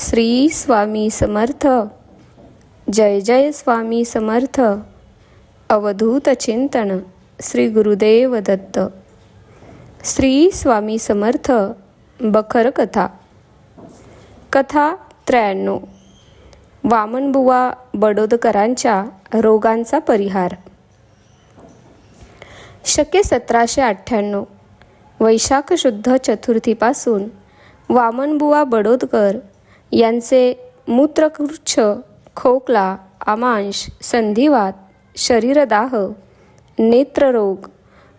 श्री स्वामी समर्थ. जय जय स्वामी समर्थ. अवधूत चिंतन श्री गुरुदेव दत्त. श्री स्वामी समर्थ बखर कथा. कथा त्र्याण्णव. वामनबुवा बडोदकरांच्या रोगांचा परिहार. शके सतराशे अठ्ठ्याण्णव. वैशाख शुद्ध चतुर्थीपासून वामनबुवा बडोदकर यांचे मूत्रकृच्छ खोकला आमांश संधिवात शरीरदाह नेत्ररोग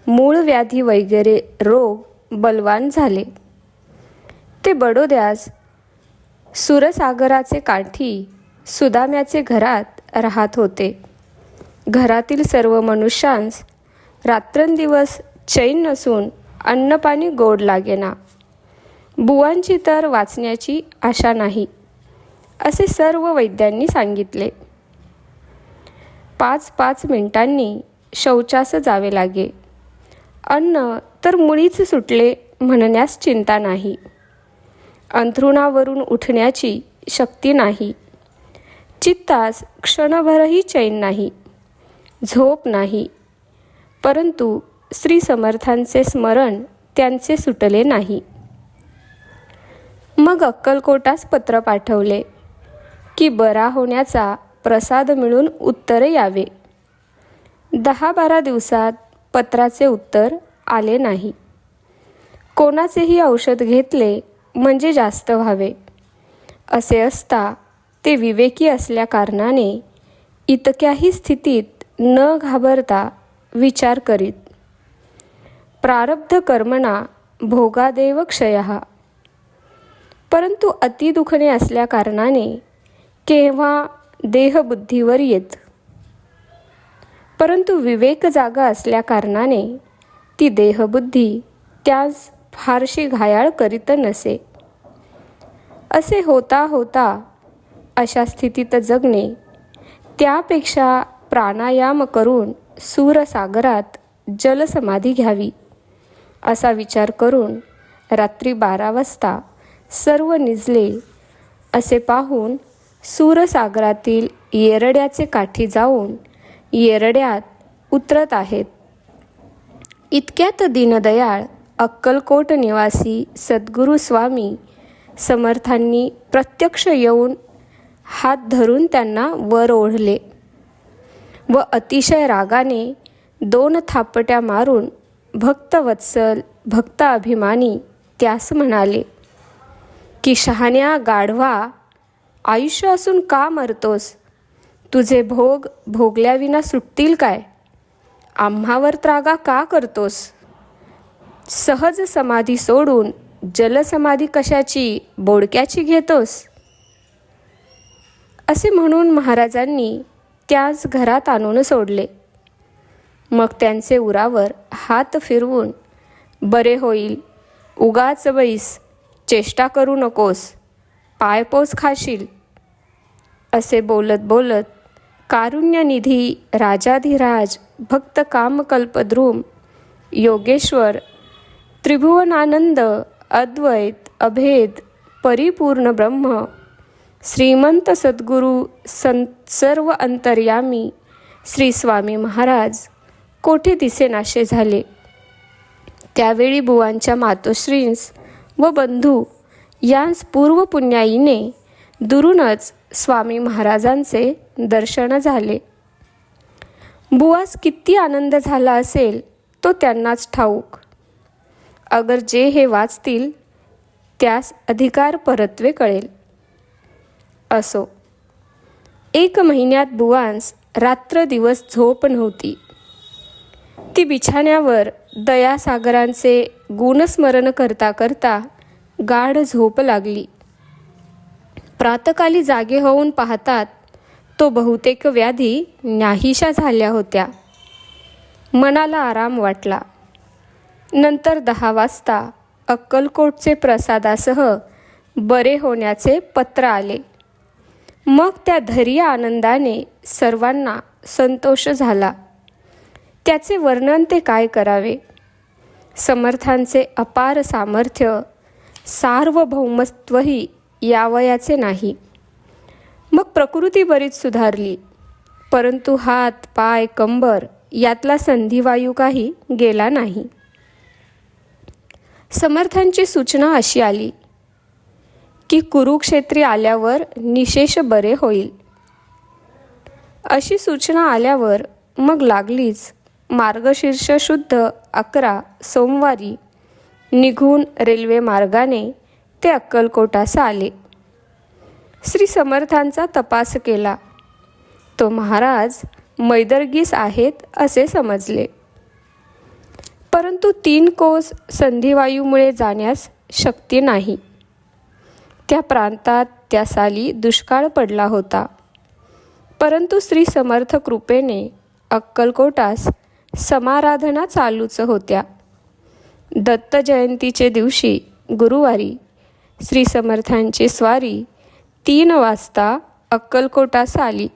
मूळ व्याधी वगैरे रोग बलवान झाले. ते बडोद्यास सुरसागराचे काठी सुदाम्याचे घरात राहत होते. घरातील सर्व मनुष्यांस रात्रंदिवस चैन नसून अन्नपाणी गोड लागेना. बुवांची तर वाचण्याची आशा नाही असे सर्व वैद्यांनी सांगितले. पाच पाच मिनिटांनी शौचास जावे लागे. अन्न तर मुळीच सुटले म्हणण्यास चिंता नाही. अंथरुणावरून उठण्याची शक्ती नाही. चित्तास क्षणभरही चैन नाही. झोप नाही. परंतु श्री समर्थांचे स्मरण त्यांचे सुटले नाही. मग अक्कलकोटास पत्र पाठवले. की बरा होण्याचा प्रसाद मिळून उत्तर यावे. दहा बारा दिवसात पत्राचे उत्तर आले नाही. कोणाचेही औषध घेतले म्हणजे जास्त व्हावे. असे असता ते विवेकी असल्याकारणाने इतक्याही स्थितीत न घाबरता विचार करीत. प्रारब्ध कर्मणा भोगादेव क्षय. परंतु अति दुखणे असल्याकारणाने केव्हा देहबुद्धीवर येत. परंतु विवेक जागा असल्याकारणाने ती देहबुद्धी त्यास फारशी घायाळ करीत नसे. असे होता होता अशा स्थितीत जगणे त्यापेक्षा प्राणायाम करून सूरसागरात जलसमाधी घ्यावी असा विचार करून रात्री बारा वाजता सर्व निजले. असे पाहून सूरसागरातील येरड्याचे काठी जाऊन येरड्यात उतरत आहेत. इतक्यात दीनदयाळ अक्कलकोट निवासी सद्गुरू स्वामी समर्थांनी प्रत्यक्ष येऊन हात धरून त्यांना वर ओढले व अतिशय रागाने दोन थापट्या मारून भक्तवत्सल भक्त अभिमानी त्यास म्हणाले की शहाण्या गाढवा आयुष्य असून का मरतोस? तुझे भोग भोगल्याविना सुटतील काय? आम्हावर त्रागा का करतोस? सहज समाधी सोडून जलसमाधी कशाची बोडक्याची घेतोस? असे म्हणून महाराजांनी त्याच घरात आणून सोडले. मग त्यांचे उरावर हात फिरवून बरे होईल उगाच बैस चेष्टा करू नकोस. पायपोस खाशील. असे बोलत बोलत कारुण्यनिधी राजाधिराज भक्त कामकल्पद्रुम योगेश्वर त्रिभुवनानंद अद्वैत अभेद परिपूर्ण ब्रह्म श्रीमंत सद्गुरू सं सर्व अंतर्यामी श्री स्वामी महाराज कोठे दिसेनाशे झाले? त्यावेळी बुवांच्या मातोश्रींस व बंधू यांस पूर्वपुण्याईने दुरूनच स्वामी महाराजांचे दर्शन झाले. बुवास किती आनंद झाला असेल तो त्यांनाच ठाऊक. अगर जे हे वाचतील त्यास अधिकार परत्वे कळेल. असो एक महिन्यात बुवांस रात्र दिवस झोप नव्हती. ती बिछाण्यावर दयासागरांचे गुणस्मरण करता करता गाढ झोप लागली. प्रातकाली जागे होऊन पाहतात तो बहुतेक व्याधी नाहीशा झाल्या होत्या. मनाला आराम वाटला. नंतर दहा वाजता अक्कलकोटचे प्रसादासह बरे होण्याचे पत्र आले. मग त्या धैर्य आनंदाने सर्वांना संतोष झाला. त्याचे वर्णन ते काय करावे? समर्थांचे अपार सामर्थ्य सार्वभौमत्वही यावयाचे नाही. मग प्रकृती बरीच सुधारली परंतु हात पाय कंबर यातला संधिवायू काही गेला नाही. समर्थांची सूचना अशी आली की कुरुक्षेत्री आल्यावर निशेष बरे होईल. अशी सूचना आल्यावर मग लागलीच. मार्गशीर्ष शुद्ध अकरा सोमवारी निघून रेल्वे मार्गाने ते अक्कलकोटास आले. श्री समर्थांचा तपास केला. तो महाराज मैदर्गीस आहेत असे समजले. परंतु तीन कोस संधिवायूमुळे जाण्यास शक्ती नाही. त्या प्रांतात त्या साली दुष्काळ पडला होता. परंतु श्री समर्थ कृपेने अक्कलकोटास समाराधना चालूच होत्या. दत्त जयंतीचे दिवशी गुरुवारी श्री समर्थांची स्वारी तीन वाजता अक्कलकोटास आली.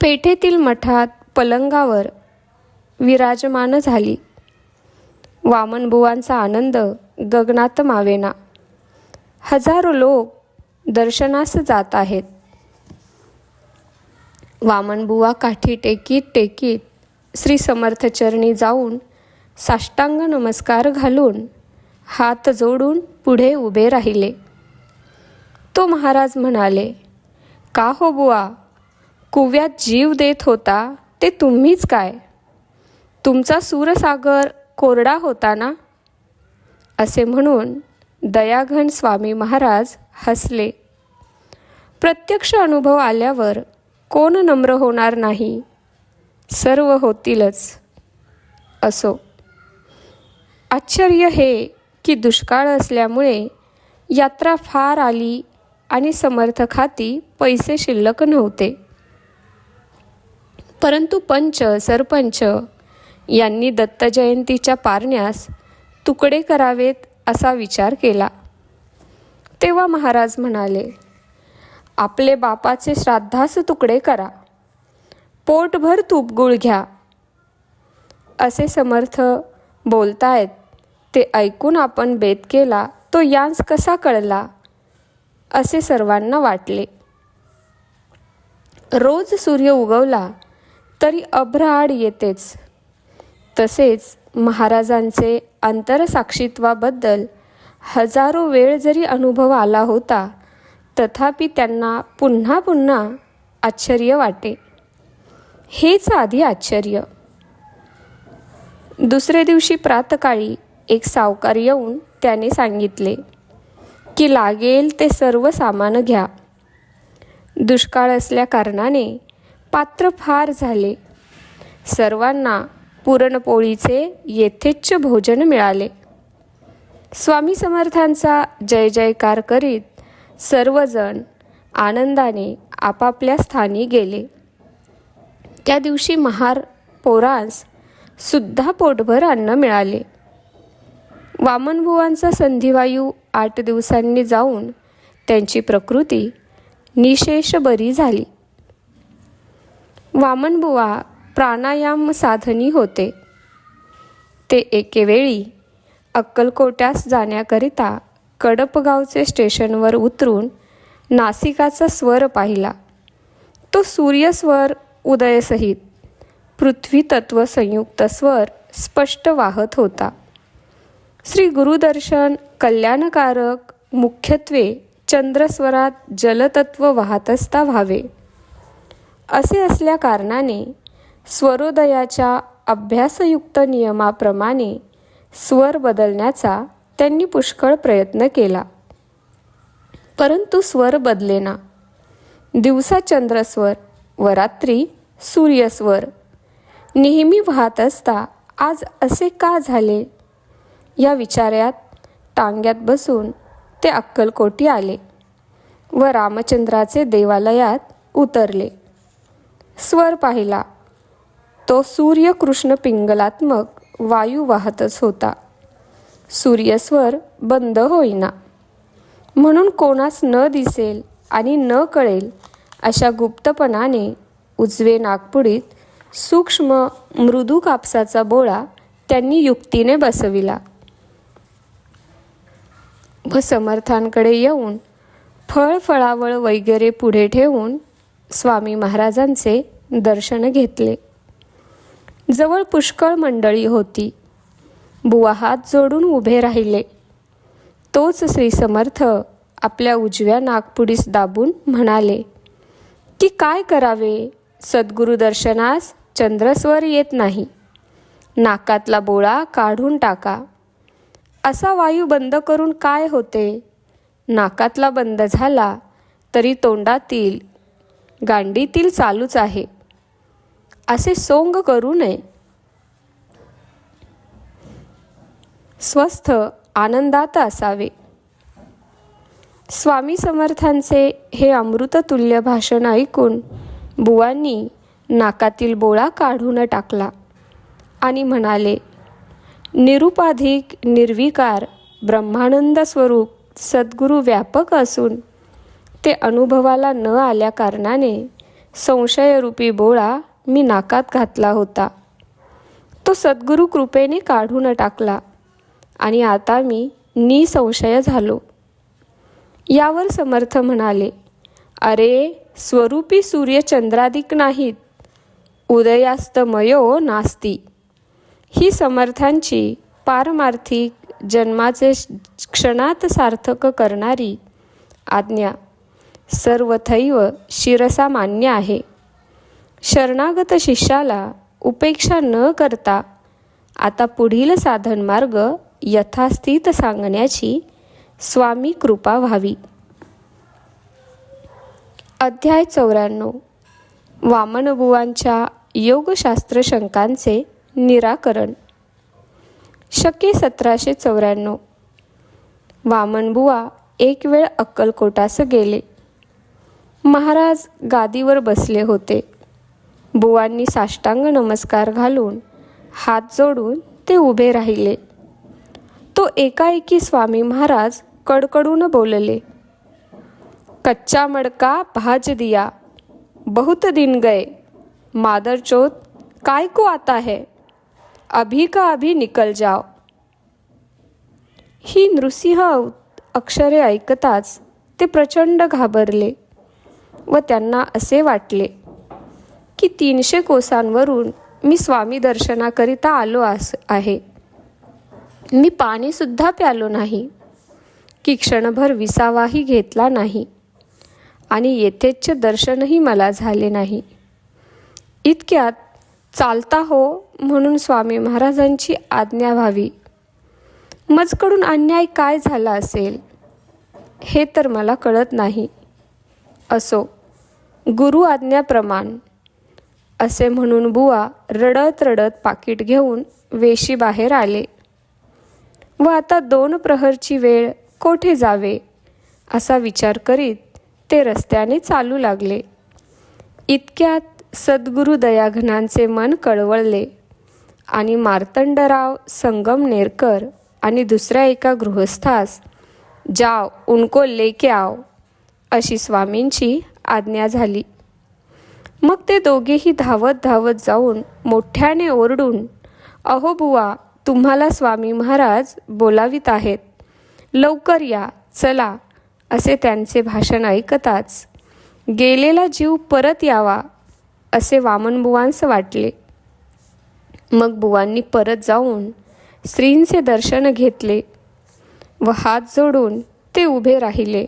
पेठेतील मठात पलंगावर विराजमान झाली. वामनबुवांचा आनंद गगनात मावेना. हजारो लोक दर्शनास जात आहेत. वामनबुवा काठी टेकीत टेकीत श्री समर्थचरणी जाऊन साष्टांग नमस्कार घालून हात जोडून पुढे उभे राहिले. तो महाराज म्हणाले का हो बुवा? कुव्यात जीव देत होता ते तुम्हीच काय? तुमचा सूरसागर कोरडा होता ना? असे म्हणून दयाघन स्वामी महाराज हसले. प्रत्यक्ष अनुभव आल्यावर कोण नम्र होणार नाही? सर्व होतीलच असो. आश्चर्य हे की दुष्काळ असल्यामुळे यात्रा फार आली आणि समर्थखाती पैसे शिल्लक नव्हते. परंतु पंच सरपंच यांनी दत्त जयंतीच्या पारण्यास तुकडे करावेत असा विचार केला. तेव्हा महाराज म्हणाले आपले बापाचे श्राद्धास तुकडे करा. पोटभर तूपगुळ घ्या. असे समर्थ बोलतायत. ते ऐकून आपण बेत केला तो यांस कसा कळला? असे सर्वांना वाटले. रोज सूर्य उगवला तरी अभ्रआड येतेच. तसेच महाराजांचे अंतरसाक्षित्वाबद्दल हजारो वेळ जरी अनुभव आला होता तथापि त्यांना पुन्हा पुन्हा आश्चर्य वाटे. हेच आधी आश्चर्य. दुसरे दिवशी प्रातकाळी एक सावकार येऊन त्याने सांगितले की लागेल ते सर्व सामान घ्या. दुष्काळ असल्या कारणाने पात्र फार झाले. सर्वांना पुरणपोळीचे येथेच्छ भोजन मिळाले. स्वामी समर्थांचा जय जयकार करीत सर्वजण आनंदाने आपापल्या स्थानी गेले. त्या दिवशी महार पोरांस सुद्धा पोटभर अन्न मिळाले. वामनबुवांचा संधिवायू आठ दिवसांनी जाऊन त्यांची प्रकृती निशेष बरी झाली. वामनबुवा प्राणायाम साधनी होते. ते एकेवेळी अक्कलकोट्यास जाण्याकरिता कडपगावचे स्टेशनवर उतरून नासिकाचा स्वर पाहिला. तो सूर्यस्वर उदयसहित. पृथ्वी तत्व संयुक्त स्वर स्पष्ट वाहत होता. श्री गुरुदर्शन कल्याणकारक मुख्यत्वे चंद्रस्वरात जलतत्व वाहत असता व्हावे असे असल्या कारणाने स्वरोदयाच्या अभ्यासयुक्त नियमाप्रमाणे स्वर बदलण्याचा त्यांनी पुष्कळ प्रयत्न केला. परंतु स्वर बदलेना. दिवसा चंद्रस्वर व रात्री सूर्यस्वर. नेहमी वाहत असता आज असे का झाले? या विचारात टांग्यात बसून ते अक्कलकोटी आले व रामचंद्राचे देवालयात उतरले. स्वर पाहिला. तो सूर्यकृष्ण पिंगलात्मक वायू वाहतच होता. सूर्यस्वर बंद होईना. म्हणून कोणास न दिसेल आणि न कळेल अशा गुप्तपणाने उजवे नागपुडीत सूक्ष्म मृदू कापसाचा बोळा त्यांनी युक्तीने बसविला. व समर्थांकडे येऊन फळ फळावळ वगैरे पुढे ठेवून स्वामी महाराजांचे दर्शन घेतले. जवळ पुष्कळ मंडळी होती. बुवा हात जोडून उभे राहिले. तोच श्री समर्थ आपल्या उजव्या नागपुडीस दाबून म्हणाले की काय करावे? सद्गुरुदर्शनास चंद्रस्वर येत नाही. नाकातला बोळा काढून टाका. असा वायू बंद करून काय होते? नाकातला बंद झाला तरी तोंडातील गांडीतील चालूच आहे. असे सोंग करू नये. स्वस्थ आनंदात असावे. स्वामी समर्थांचे हे अमृततुल्य भाषण ऐकून बुवांनी नाकातील बोळा काढून टाकला आणि म्हणाले निरुपाधिक निर्विकार ब्रह्मानंद स्वरूप सद्गुरू व्यापक असून ते अनुभवाला न आल्या कारणाने संशयरूपी बोळा मी नाकात घातला होता. तो सद्गुरू कृपेने काढून टाकला आणि आता मी निसंशय झालो. यावर समर्थ म्हणाले अरे स्वरूपी सूर्यचंद्रादिक नाहीत. उदयास्तमयो नास्ती. ही समर्थांची पारमार्थिक जन्माचे क्षणात सार्थक करणारी आज्ञा. सर्वथैव शिरसा मान्य आहे. शरणागत शिष्याला उपेक्षा न करता आता पुढील साधन मार्ग यथास्थित सांगण्याची स्वामी कृपा व्हावी. अध्याय चौऱ्याण्णव. वामनबुवांच्या योगशास्त्र शंकांचे निराकरण. शके सतराशे चौऱ्याण्णव. वामनबुवा एक वेळ अक्कलकोटास गेले. महाराज गादीवर बसले होते. बुवांनी साष्टांग नमस्कार घालून हात जोडून ते उभे राहिले. तो एकाएकी स्वामी महाराज कडकडून बोलले कच्चा मडका भाज दिया. बहुत दिन गए. मादरचोत काय को आता है? अभी का अभी निकल जाओ. ही नृसिंह अक्षरे ऐकताच ते प्रचंड घाबरले व त्यांना असे वाटले की तीनशे कोसांवरून मी स्वामी दर्शनाकरिता आलो आस आहे. मी पाणीसुद्धा प्यालो नाही. की क्षणभर विसावाही घेतला नाही. आणि येथेच दर्शनही मला झाले नाही. इतक्यात चालता हो म्हणून स्वामी महाराजांची आज्ञा व्हावी. मजकडून अन्याय काय झाला असेल? हे तर मला कळत नाही. असो गुरु आज्ञाप्रमाण असे म्हणून बुवा रडत रडत पाकिट घेऊन वेशी बाहेर आले. व आता दोन प्रहरची वेळ कोठे जावे? असा विचार करीत ते रस्त्याने चालू लागले. इतक्यात सद्गुरू दयाघनांचे मन कळवळले आणि मार्तंडराव संगमनेरकर आणि दुसऱ्या एका गृहस्थास जाव उनको लेके आओ अशी स्वामींची आज्ञा झाली. मग ते दोघेही धावत धावत जाऊन मोठ्याने ओरडून अहो बुवा तुम्हाला स्वामी महाराज बोलावित आहेत. लवकर या चला. असे त्यांचे भाषण ऐकताच गेलेला जीव परत यावा असे वामनबुवांस वाटले. मग बुवांनी परत जाऊन स्त्रींचे दर्शन घेतले व हात जोडून ते उभे राहिले.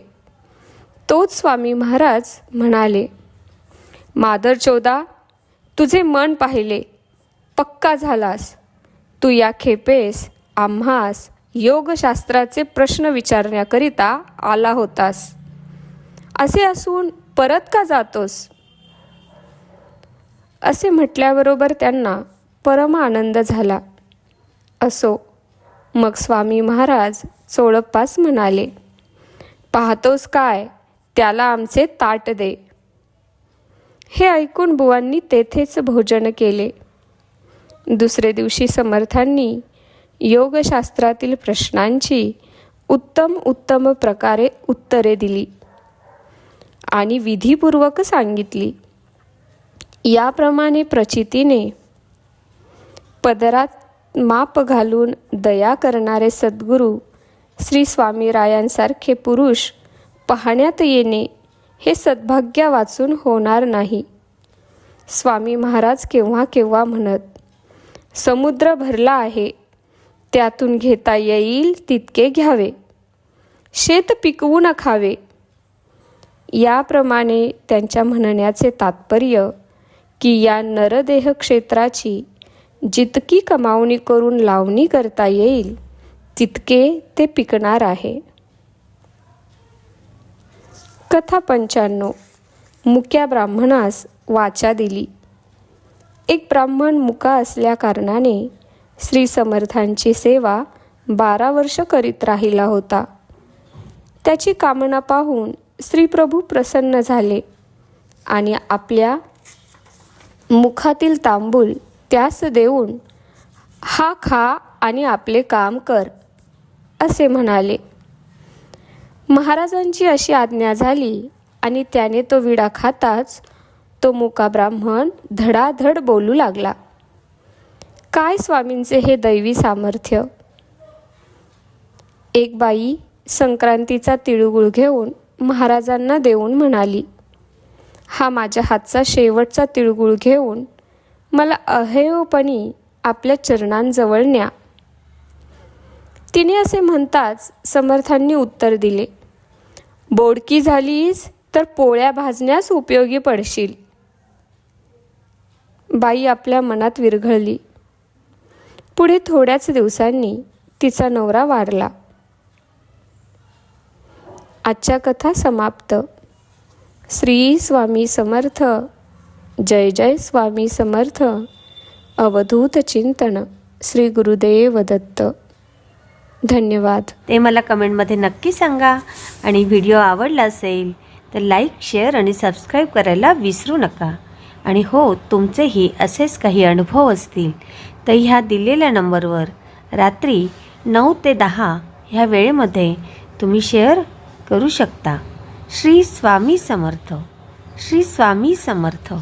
तोच स्वामी महाराज म्हणाले मादर चोदा तुझे मन पाहिले पक्का झालास. तू या खेपेस आम्हास योगशास्त्राचे प्रश्न विचारण्याकरिता आला होतास. असे असून परत का जातोस? असे म्हटल्याबरोबर त्यांना परम आनंद झाला. असो मग स्वामी महाराज चोळप्पास म्हणाले पाहतोस काय? त्याला आमचे ताट दे. हे ऐकून बुवांनी तेथेच भोजन केले. दुसरे दिवशी समर्थांनी योगशास्त्रातील प्रश्नांची उत्तम उत्तम प्रकारे उत्तरे दिली आणि विधीपूर्वक सांगितली. याप्रमाणे प्रचितीने पदरात माप घालून दया करणारे सद्गुरू श्री स्वामीरायांसारखे पुरुष पाहण्यात येणे हे सद्भाग्या वाचून होणार नाही. स्वामी महाराज केव्हा केव्हा म्हणत समुद्र भरला आहे त्यातून घेता येईल तितके घ्यावे. शेत पिकवू न खावे याप्रमाणे त्यांच्या म्हणण्याचे तात्पर्य की या नरदेह क्षेत्राची जितकी कमावणी करून लावणी करता येईल तितके ते पिकणार आहे. कथा पंच्याण्णव. मुक्या ब्राह्मणास वाचा दिली. एक ब्राह्मण मुका असल्या कारणाने श्री समर्थांची सेवा बारा वर्ष करीत राहिला होता. त्याची कामना पाहून श्रीप्रभू प्रसन्न झाले आणि आपल्या मुखातील तांबूल त्यास देऊन हा खा आणि आपले काम कर असे म्हणाले. महाराजांची अशी आज्ञा झाली आणि त्याने तो विडा खाताच तो मुका ब्राह्मण धडाधड बोलू लागला. काय स्वामींचे हे दैवी सामर्थ्य? एक बाई संक्रांतीचा तिळगुळ घेऊन महाराजांना देऊन म्हणाली हा माझ्या हातचा शेवटचा तिळगुळ घेऊन मला अहेवपणी आपल्या चरणांजवळ न्या. तिने असे म्हणताच समर्थांनी उत्तर दिले बोडकी झालीस तर पोळ्या भाजण्यास उपयोगी पडशील. बाई आपल्या मनात विरघळली पुढे थोड्याच दिवसांनी तिचा नवरा वारला. आजच्या कथा समाप्त. श्री स्वामी समर्थ. जय जय स्वामी समर्थ. अवधूत चिंतन. श्री गुरुदेव दत्त. धन्यवाद. ते मला कमेंटमध्ये नक्की सांगा. आणि व्हिडिओ आवडला असेल तर लाईक शेअर आणि सबस्क्राईब करायला विसरू नका. आणि हो तुमचेही असेच काही अनुभव असतील तर ह्या दिलेल्या नंबरवर रात्री नऊ ते दहा ह्या वेळेमध्ये तुम्ही शेअर करू शकता. श्री स्वामी समर्थ. श्री स्वामी समर्थ.